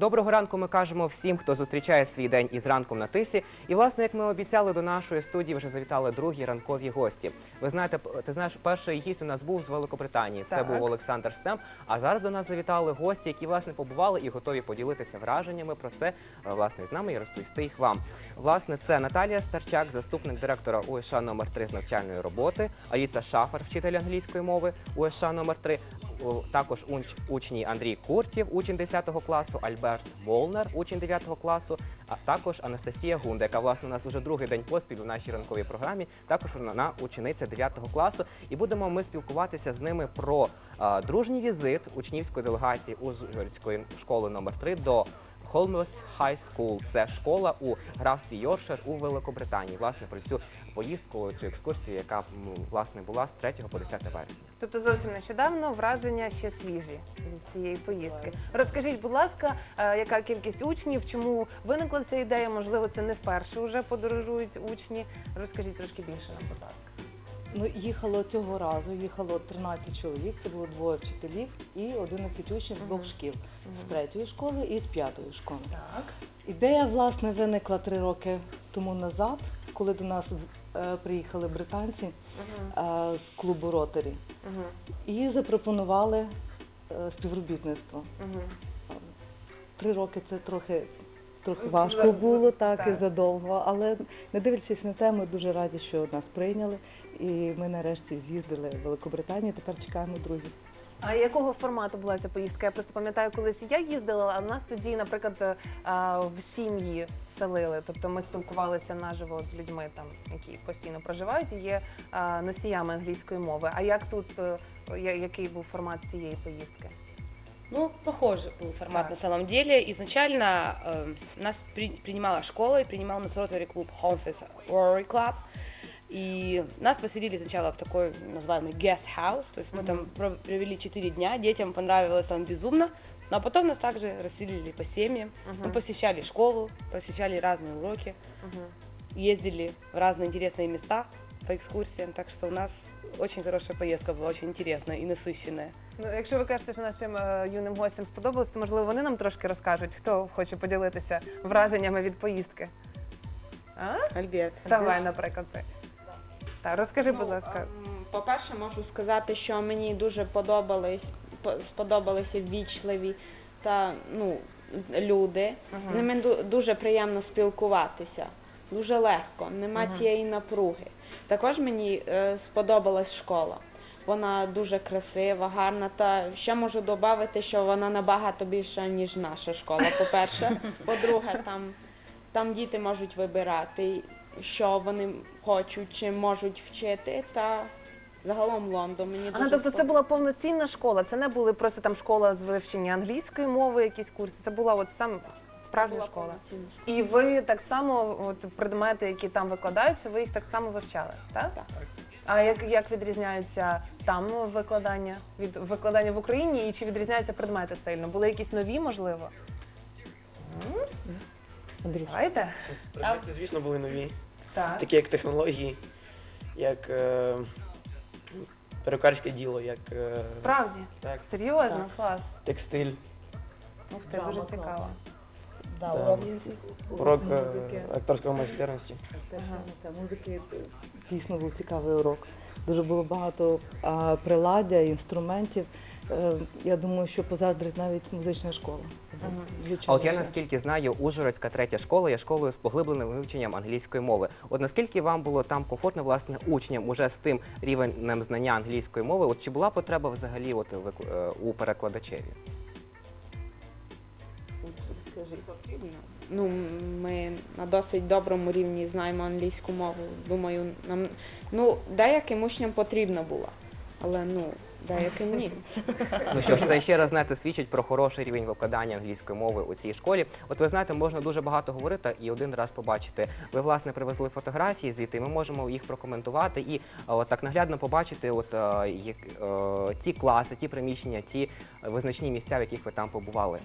Доброго ранку ми кажемо всім, хто зустрічає свій день із ранком на тисі. І власне, як ми обіцяли, до нашої студії вже завітали другі ранкові гості. Ви знаєте, ти знаєш, перший гість у нас був з Великобританії. Це Так. був Олександр Стемп. А зараз до нас завітали гості, які власне побували і готові поділитися враженнями про це е, власне з нами і розповісти їх вам. Власне, це Наталія Старчак, заступник директора УШ номер 3 з навчальної роботи, Аліса Шафар, вчитель англійської мови УШ номер 3 О, Також уч- учні Андрій Куртів, учень 10 класу, Альберт Волнер, учень 9 класу, а також Анастасія Гунда, яка власне у нас вже другий день поспіль у нашій ранковій програмі. Також вона учениця 9 класу. І будемо ми спілкуватися з ними про дружній візит учнівської делегації Ужгородської школи номер 3 до Холмост High School. Це школа у графстві Йоршир у Великобританії. Власне про цю поїздку, цю екскурсію, яка власне була з 3 по 10 вересня. Тобто зовсім нещодавно враження ще свіжі від цієї поїздки. Розкажіть, будь ласка, е, яка кількість учнів, чому виникла ця ідея? Можливо, це не вперше вже подорожують учні. Розкажіть трошки більше нам, будь ласка. Ну, їхало цього разу, їхало 13 чоловік, це було двоє вчителів і 11 учнів з двох шкіл з третьої школи і з п'ятої школи. Так. Ідея, власне, виникла три роки тому назад, коли до нас е, приїхали британці е, з клубу Ротарі і запропонували е, співробітництво. Три роки це трохи. Трохи важко було, так, так. і задовго, але не дивлячись на те, ми дуже раді, що нас прийняли, і ми нарешті з'їздили в Великобританію. Тепер чекаємо друзів. А якого формату була ця поїздка? Я просто пам'ятаю, колись я їздила, а нас тоді, наприклад, е, в сім'ї селили. Тобто ми спілкувалися наживо з людьми, там які постійно проживають і є носіями англійської мови. А як тут е, який був формат цієї поїздки? Ну, похожий был формат Так. на самом деле. Изначально э, нас при- принимала школа и принимал нас Rotary клуб Homeface Rotary Club. И нас поселили сначала в такой называемый guest house, то есть мы там про- провели 4 дня, детям понравилось там безумно, ну, а потом нас также расселили по семьям, мы Мгм. посещали школу, посещали разные уроки, Мгм. ездили в разные интересные места по экскурсиям, так что у нас очень хорошая поездка была, очень интересная и насыщенная. Ну, якщо ви кажете, що нашим е, юним гостям сподобалось, то можливо вони нам трошки розкажуть, хто хоче поділитися враженнями від поїздки. А? Альберт. Давай, наприклад, ти. Так, розкажи, будь Ну, ласка. ем, По-перше, можу сказати, що мені дуже подобались, по- сподобалися ввічливі та ну, люди. З ними ду- дуже приємно спілкуватися, дуже легко, нема цієї напруги. Також мені е, сподобалась школа. Вона дуже красива, гарна. Та ще можу додати, що вона набагато більша, ніж наша школа. По-перше, по-друге, там, там діти можуть вибирати, що вони хочуть чи можуть вчити. Та загалом Лондон мені дуже Ага, тобто це була повноцінна школа. Це не були просто там школа з вивчення англійської мови, якісь курси. Це була от сам справжня Була школа. повноцінна І ви так само, от предмети, які там викладаються, ви їх так само вивчали, так? Так. А як, як відрізняються там викладання від викладання в Україні і чи відрізняються предмети сильно? Були якісь нові, можливо? Андрій. Давайте. Предмети, звісно, були нові, Так. такі як технології, як е, перукарське діло, як е, Справді. так, Серйозно, Так. клас. текстиль, Ух ти, Драма дуже цікаво. Да, Да. урок, урок е, музики. акторської майстерності. Та музики е, дійсно був цікавий урок. Дуже було багато а, приладдя, інструментів. Е, Я думаю, що позаздрить навіть музична школа. Звичайно, А от я наскільки знаю, Ужгородська третя школа є школою з поглибленим вивченням англійської мови. От наскільки вам було там комфортно, власне, учням уже з тим рівнем знання англійської мови? От чи була потреба взагалі от е, у перекладачеві? Скажи. Ну, ми на досить доброму рівні знаємо англійську мову. Думаю, нам ну деяким учням потрібна була, але ну деяким ні. Ну що ж, це ще раз знаєте, свідчить про хороший рівень викладання англійської мови у цій школі. От ви знаєте, можна дуже багато говорити і один раз побачити. Ви власне привезли фотографії звідти. Ми можемо їх прокоментувати і от так наглядно побачити, от як, ті класи, ті приміщення, ті визначні місця, в яких ви там побували.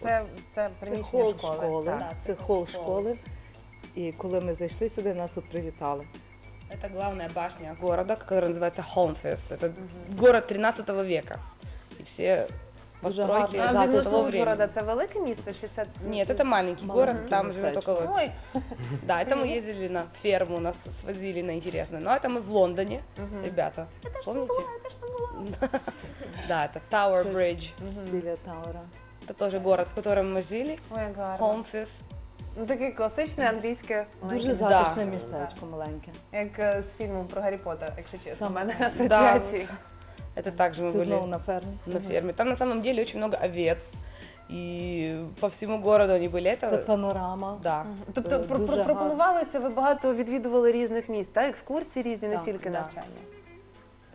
Це, це Це приміщення хол школи. школи. Так. Так, Це це хол школа. школи. І коли ми зайшли сюди, нас тут привітали. Это главная башня города, которая называется Холмфес. Это город 13 века. И все Дуже постройки гарно. А Запит відносно того Ужгорода времени. це велике місто чи це Нет, это маленький Маленький город, там живет местечко. около... Ой, Да, это мы ездили на ферму, нас свозили на интересное. Но это мы в Лондоне, ребята. Помните? Да, это Tower Це- Bridge. біля Таура. Это тоже город, в котором мы жили. ой, як гарно. Home Ну таке класичне англійське, Дуже маленьке, затишне Да. містечко маленьке. як е, з фільму про Гаррі Поттера, якщо чесно. У Саме. мене Да. асоціації. Это также мы Це знову были на фермі. на ферме. Там на самом деле очень много овец. И по всему городу они были. Це Это, панорама. да. Тобто Е, про- дуже про- гарно. пропонувалися, ви багато відвідували різних міст, так? екскурсії різні, не Так, тільки да. навчання.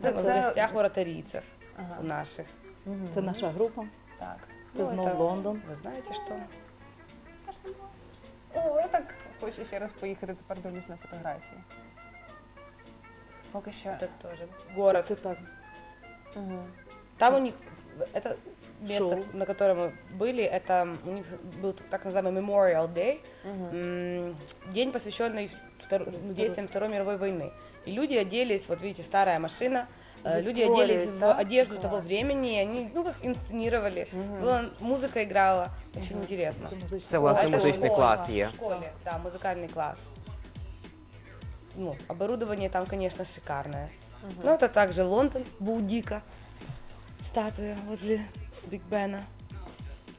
Це, Це- в це- гостях у ротарийцев Ага. у наших. Це наша група. Так. Це Ну, знову это- Лондон. Вы знаете что? О, я так хочу ще раз поїхати, тепер дивлюсь на фотографії. Поки що. Это тоже город. Це так. Мгм. Там у них это место, Шоу. на котором мы были, это у них был так называемый Memorial Day, Мгм. м, день, посвященный втор- ну, действиям Второй мировой войны. И люди оделись, вот видите, старая машина, э, люди Виктория, оделись в да? одежду того Класс. времени, и они, ну, как инсценировали. Была, музыка играла, очень интересно. Це музичний Це, власне, Это в музичний школе, клас В є. школе, да, музыкальный класс. Ну, оборудование там, конечно, шикарное. Но это также Лондон, Будика, статуя возле Биг Бена.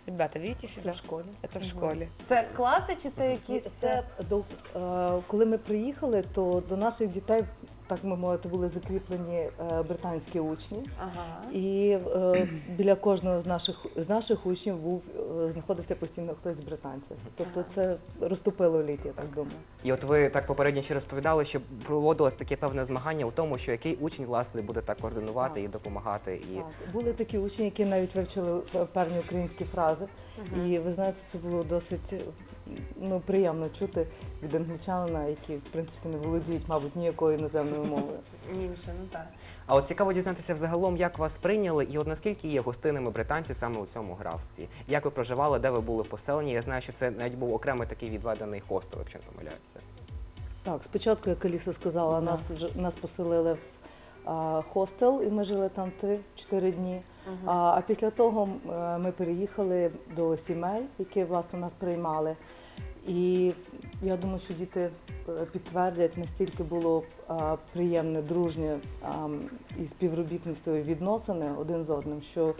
Ребята, видите Це себя? в школі. Это в школе. Це класи чи це якісь. Це до е, коли ми приїхали, то до наших дітей, так би мовити, були закріплені е, британські учні. Ага. І е, біля кожного з наших з наших учнів був е, знаходився постійно хтось з британців. Тобто це розтопило літ, я так думаю. І от ви так попередньо ще розповідали, що проводилось таке певне змагання у тому, що який учень власне буде так координувати Так. і допомагати. І Так. Були такі учні, які навіть вивчили певні українські фрази. І ви знаєте, це було досить ну, приємно чути від англічанина, які в принципі не володіють, мабуть, ніякою іноземною мовою. Інше, ну так. а от цікаво дізнатися взагалом, як вас прийняли, і от наскільки є гостинними британці саме у цьому графстві. Як ви проживали, де ви були поселені? Я знаю, що це навіть був окремий такий відведений хостел, якщо не помиляюся. Так, спочатку, як Аліса сказала, нас вже нас поселили хостел, і ми жили там 3-4 дні. А, а після того е, ми переїхали до сімей, які власне нас приймали. І я думаю, що діти е, підтвердять, настільки було а, приємне, дружнє а, і співробітництво і відносини один з одним, що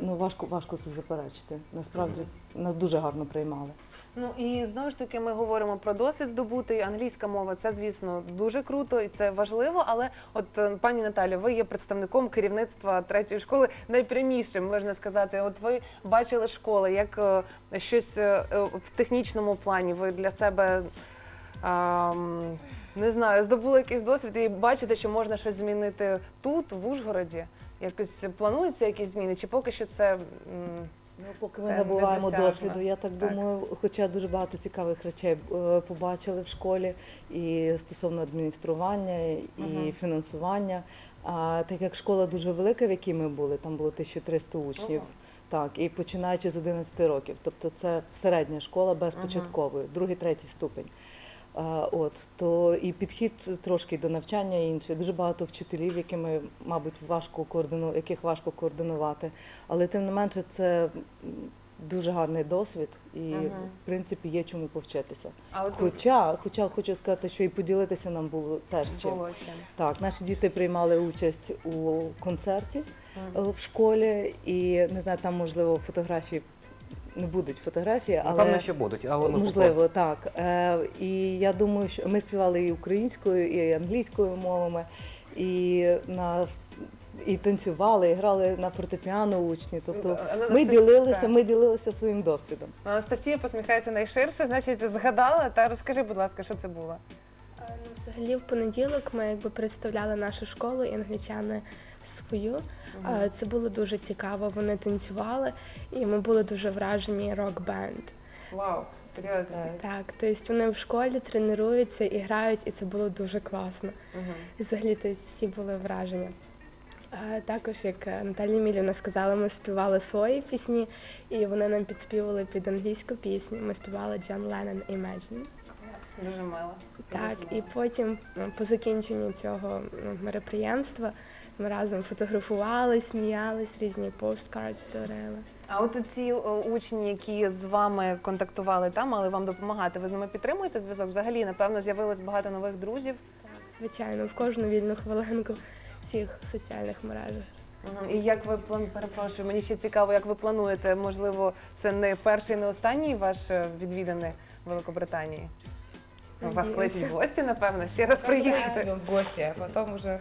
ну, важко, важко це заперечити. Насправді нас дуже гарно приймали. Ну і знову ж таки ми говоримо про досвід здобутий. Англійська мова це, звісно, дуже круто і це важливо. Але от е, пані Наталі, ви є представником керівництва третьої школи найпрямішим, можна сказати. От ви бачили школи, як е, щось е, в технічному плані. Ви для себе. не знаю, здобули якийсь досвід і бачите, що можна щось змінити тут, в Ужгороді. Якось плануються якісь зміни, чи поки що це м, Ну, поки Це ми набуваємо недосяжно. досвіду, я так, Так. думаю, хоча дуже багато цікавих речей е, побачили в школі і стосовно адміністрування, і Мгм. фінансування. А так як школа дуже велика, в якій ми були, там було 1300 учнів. Ого. Так, і починаючи з 11 років, тобто це середня школа без Мгм. початкової, другий, третій ступень. От то і підхід трошки до навчання інший. Дуже багато вчителів, якими, мабуть, важко координу, яких важко координувати. Але тим не менше, це дуже гарний досвід, і Мгм. в принципі є чому повчитися. а от Хоча, хоча хочу сказати, що і поділитися нам було теж чим. було чим. Так, наші діти приймали участь у концерті Мгм. е, в школі, і не знаю, там можливо фотографії не будуть фотографії, але Напевно, що будуть, але ми можливо так. Е, і я думаю, що ми співали і українською, і англійською мовами, і на і танцювали, і грали на фортепіано учні. Тобто Анастасія, ми ділилися, ми ділилися своїм досвідом. Анастасія посміхається найширше, значить, згадала. Та розкажи, будь ласка, що це було? Е, ну, Взагалі, в понеділок ми якби представляли нашу школу і англічани свою. Е, Це було дуже цікаво. Вони танцювали, і ми були дуже вражені рок-бенд. Вау, серйозно. Так, тобто вони в школі тренуються і грають, і це було дуже класно. Мгм. Взагалі тобто, всі були вражені. Е, Також, як е, Наталія Мілівна сказала, ми співали свої пісні, і вони нам підспівали під англійську пісню. Ми співали John Lennon Imagine. Дуже мило. Так, і потім м, по закінченню цього м, мероприємства Ми разом фотографували, сміялись, різні посткарди створили. А от ці учні, які з вами контактували там, мали вам допомагати, ви з ними підтримуєте зв'язок? Взагалі, напевно, з'явилось багато нових друзів. Так, Звичайно, в кожну вільну хвилинку в всіх соціальних мережах. І як ви план перепрошую, мені ще цікаво, як ви плануєте, можливо, це не перший, не останній ваш е, відвіданий Великобританії? Ну, Вас Надіюся. кличуть в гості, напевно, ще раз приїхати. в гости, а потом уже Ми,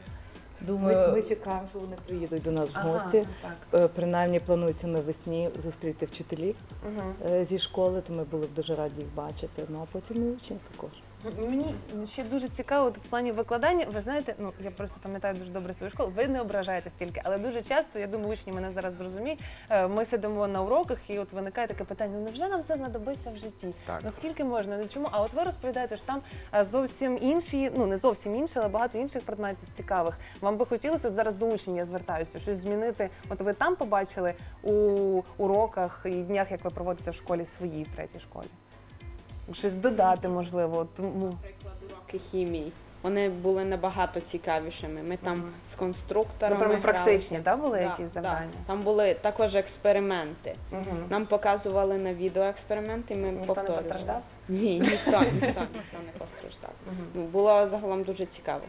думаю... ми чекаємо, що вони приїдуть до нас в Ага, гості. так. Е, Принаймні планується навесні зустріти вчителів Мгм. е, зі школи, то ми були б дуже раді їх бачити. Ну а потім і учні також. Мені ще дуже цікаво от в плані викладання. Ви знаєте, ну я просто пам'ятаю дуже добре свою школу. Ви не ображаєтесь тільки, але дуже часто, я думаю, учні мене зараз зрозуміють. е, Ми сидимо на уроках, і от виникає таке питання: ну невже нам це знадобиться в житті? Так. Наскільки можна? Ну чому? А от ви розповідаєте, що там е, зовсім інші, ну не зовсім інші, але багато інших предметів цікавих. Вам би хотілося от зараз до учнів я звертаюся, щось змінити. От ви там побачили у уроках і днях, як ви проводите в школі своїй в третій школі. Щось додати можливо. Тому Наприклад, уроки хімії. Вони були набагато цікавішими. Ми там з конструкторами. Напевно, практичні, да, були Да, якісь да. завдання? Там були також експерименти. Угу. Нам показували на відео експерименти, ми Ніхто не повторювали. постраждав? Ні, ніхто, ніхто, ніхто не постраждав. Ну, було загалом дуже цікаво.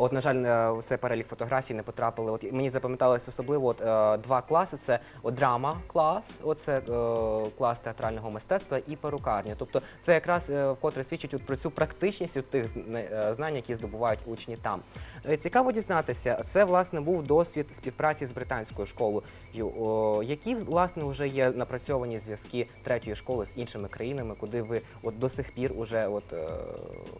От, на жаль, е, у цей перелік фотографій не потрапили. От мені запам'яталось особливо от, е, два класи: це драма клас, оце е, клас театрального мистецтва і перукарня. Тобто, це якраз вкотре свідчить от про цю практичність от тих знань, які здобувають учні там. Цікаво дізнатися, це власне був досвід співпраці з британською школою. О, Які власне вже є напрацьовані зв'язки третьої школи з іншими країнами, куди ви от до сих пір уже от е,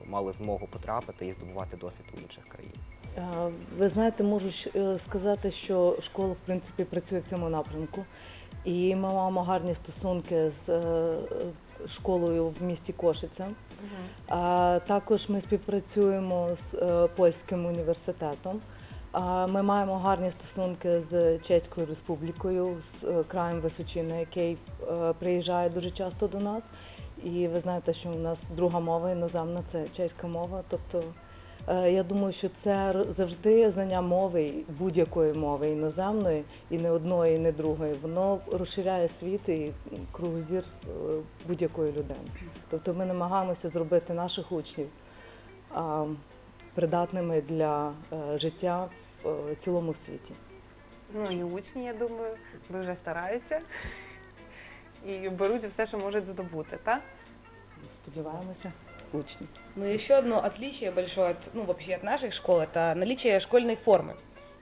мали змогу потрапити і здобувати досвід у інших країн? Е, Ви знаєте, можу е, сказати, що школа в принципі працює в цьому напрямку, і ми маємо гарні стосунки з школою в місті Кошиця. А Також ми співпрацюємо з польським університетом. Ми маємо гарні стосунки з Чеською Республікою, з е, краєм Височина, який е, приїжджає дуже часто до нас. І ви знаєте, що у нас друга мова іноземна це чеська мова. Тобто е, я думаю, що це завжди знання мови, будь-якої мови іноземної, і не одної, і не другої. Воно розширяє світ і кругозір будь-якої людини. Тобто ми намагаємося зробити наших учнів придатними для е, життя в е, цілому світі. Ну і учні, я думаю, дуже стараються і беруть все, що можуть здобути, так? Сподіваємося, учні. Ну, еще одно отличие большое, от, ну, вообще от наших школ, это наличие школьной формы.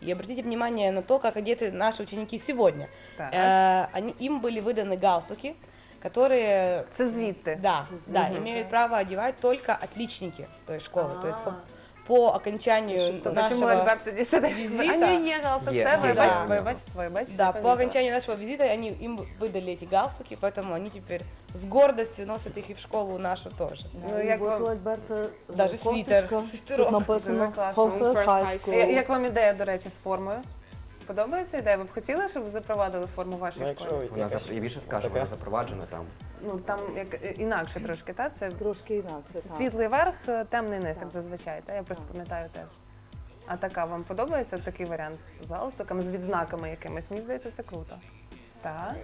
И обратите внимание на то, как одеты наши ученики сегодня. Так. Э, они, им были выданы галстуки, которые, Це звідти. да, да, имеют право одевать только отличники той школы. То есть по, по окончанию Стоп, а чому нашего... Альберт тоді сидить? візита? А ні, є галстук, Є, все, є, вибач, да. вибач, вибач. Да, не по помітила. окончанию нашего визита они, им выдали эти галстуки, поэтому они теперь с гордостью носят их и в школу нашу тоже. Ну, як от вам- у Альберта е, Даже кофточка. світер, Тут світерок. написано Дуже класно. Hopeful Comfort High High School. Я- Як вам ідея, до речі, з формою? Подобається ідея? Ви б хотіли, щоб запровадили форму в вашій Ну, якщо школі? Вона якась зап- і більше скаже, така- вона запроваджена там. Ну там як е, інакше трошки, так? Це Трошки інакше. так. світлий верх, е, темний низ, як Так. зазвичай. Та? Я просто Так. пам'ятаю теж. А така вам подобається такий варіант з галстуками, з відзнаками якимись? Мені здається, це круто. Так?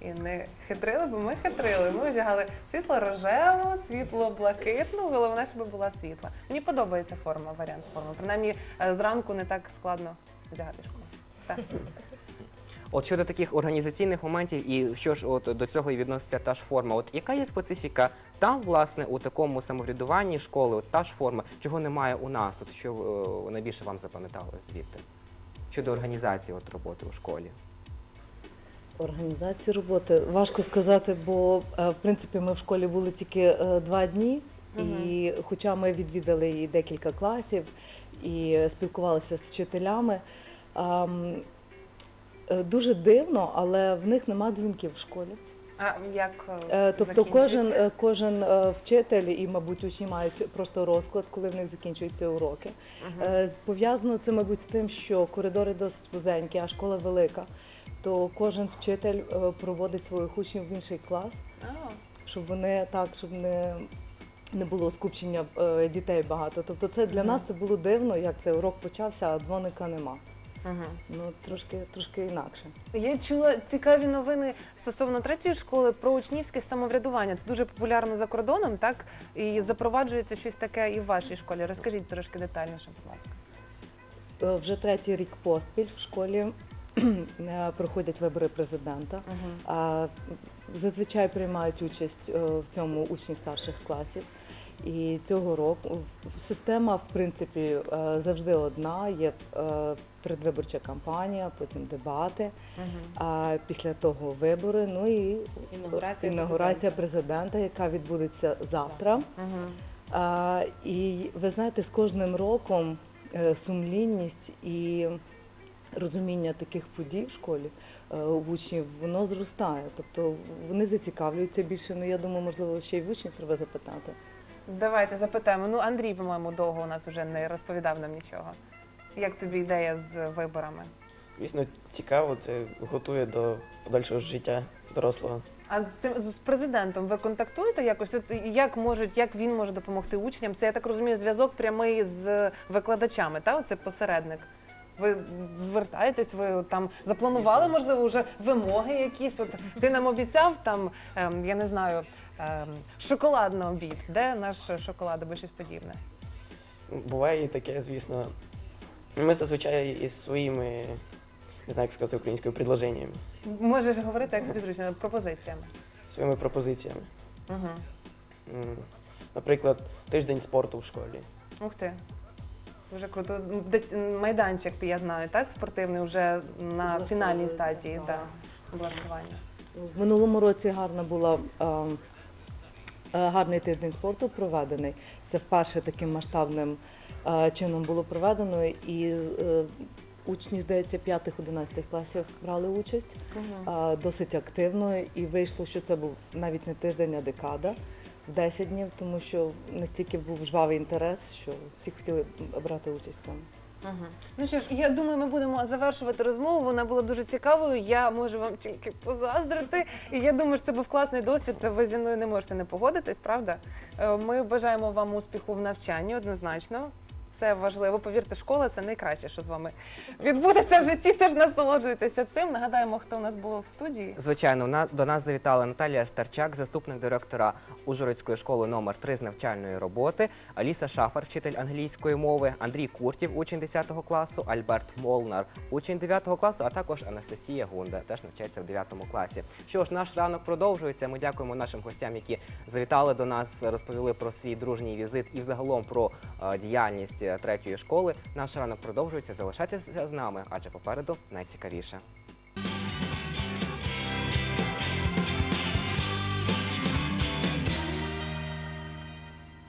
І не хитрили, бо ми хитрили. Ми одягали світло-рожеву, світло-блакитну, головне, щоб була світла. Мені подобається форма, варіант форми. Принаймні е, зранку не так складно одягати школу. Так. От щодо таких організаційних моментів, і що ж от до цього і відноситься та ж форма. От яка є специфіка там, власне, у такому самоврядуванні школи, от та ж форма, чого немає у нас? От що е, найбільше вам запам'яталося звідти? Щодо організації от роботи у школі. Організації роботи важко сказати, бо е, в принципі ми в школі були тільки е, два дні, і хоча ми відвідали і декілька класів і спілкувалися з вчителями. ем, е, Дуже дивно, але в них нема дзвінків в школі. А як е, Е, Тобто кожен, закінчується? е, кожен е, вчитель і, мабуть, учні мають просто розклад, коли в них закінчуються уроки. Е, з- Пов'язано це, мабуть, з тим, що коридори досить вузенькі, а школа велика. То кожен вчитель е, проводить своїх учнів в інший клас, А, щоб вони так, щоб не не було скупчення е, дітей багато. Тобто, це для нас це було дивно, як це урок почався, а дзвоника нема. Мгм. Ну трошки, трошки інакше. Я чула цікаві новини стосовно третьої школи про учнівське самоврядування. Це дуже популярно за кордоном, так? І запроваджується щось таке і в вашій школі. Розкажіть трошки детальніше, будь ласка. Е, Вже третій рік поспіль в школі е, проходять вибори президента. А, Зазвичай приймають участь е, в цьому учні старших класів. І цього року система, в принципі, е, завжди одна. Є е, предвиборча кампанія, потім дебати, а після того вибори. Ну і Інаугурація інаугурація президента, яка відбудеться завтра. А, і ви знаєте, з кожним роком е, сумлінність і розуміння таких подій в школі у учнів воно зростає. Тобто вони зацікавлюються більше. Ну я думаю, можливо, ще й в учнів треба запитати. Давайте запитаємо. Ну, Андрій, по-моєму, довго у нас вже не розповідав нам нічого. Як тобі ідея з виборами? Звісно, цікаво, це готує до подальшого життя дорослого. А з цим з президентом ви контактуєте якось? От як можуть, як він може допомогти учням? Це я так розумію, зв'язок прямий з викладачами, та оце посередник. Ви звертаєтесь, ви там запланували, можливо, вже вимоги якісь. От ти нам обіцяв там, ем, я не знаю, ем, шоколадний обід. Де наш шоколад або щось подібне? Буває і таке, звісно. Ми зазвичай із своїми, не знаю, як сказати українською, предложеннями, Можеш говорити як тобі зручно, пропозиціями. своїми пропозиціями. Угу. М, Наприклад, тиждень спорту в школі. Ух ти. Дуже круто. Ну, Майданчик, я знаю, так? Спортивний вже на фінальній стадії да, облаштування. В минулому році гарна була гарний тиждень спорту проведений. Це вперше таким масштабним чином було проведено, і е, учні, здається, 5-11 класів брали участь досить активно. І вийшло, що це був навіть не тиждень, а декада. В 10 днів, тому що настільки був жвавий інтерес, що всі хотіли брати участь цьому. Угу. Ну що ж, я думаю, ми будемо завершувати розмову. Вона була дуже цікавою. Я можу вам тільки позаздрити. І я думаю, що це був класний досвід. Ви зі мною не можете не погодитись, правда? Е, Ми бажаємо вам успіху в навчанні однозначно. Це важливо. Повірте, школа це найкраще, що з вами відбудеться в житті. Теж насолоджуйтеся цим. Нагадаємо, хто у нас був в студії. Звичайно, на- до нас завітала Наталія Старчак, заступник директора Ужгородської школи номер 3 з навчальної роботи, Аліса Шафар, вчитель англійської мови, Андрій Куртів, учень 10 класу, Альберт Молнар, учень 9 класу, а також Анастасія Гунда, теж навчається в 9 класі. Що ж, наш ранок продовжується. Ми дякуємо нашим гостям, які завітали до нас, розповіли про свій дружній візит і взагалом про е, діяльність е, третьої школи. Наш ранок продовжується. Залишайтеся з нами, адже попереду найцікавіше.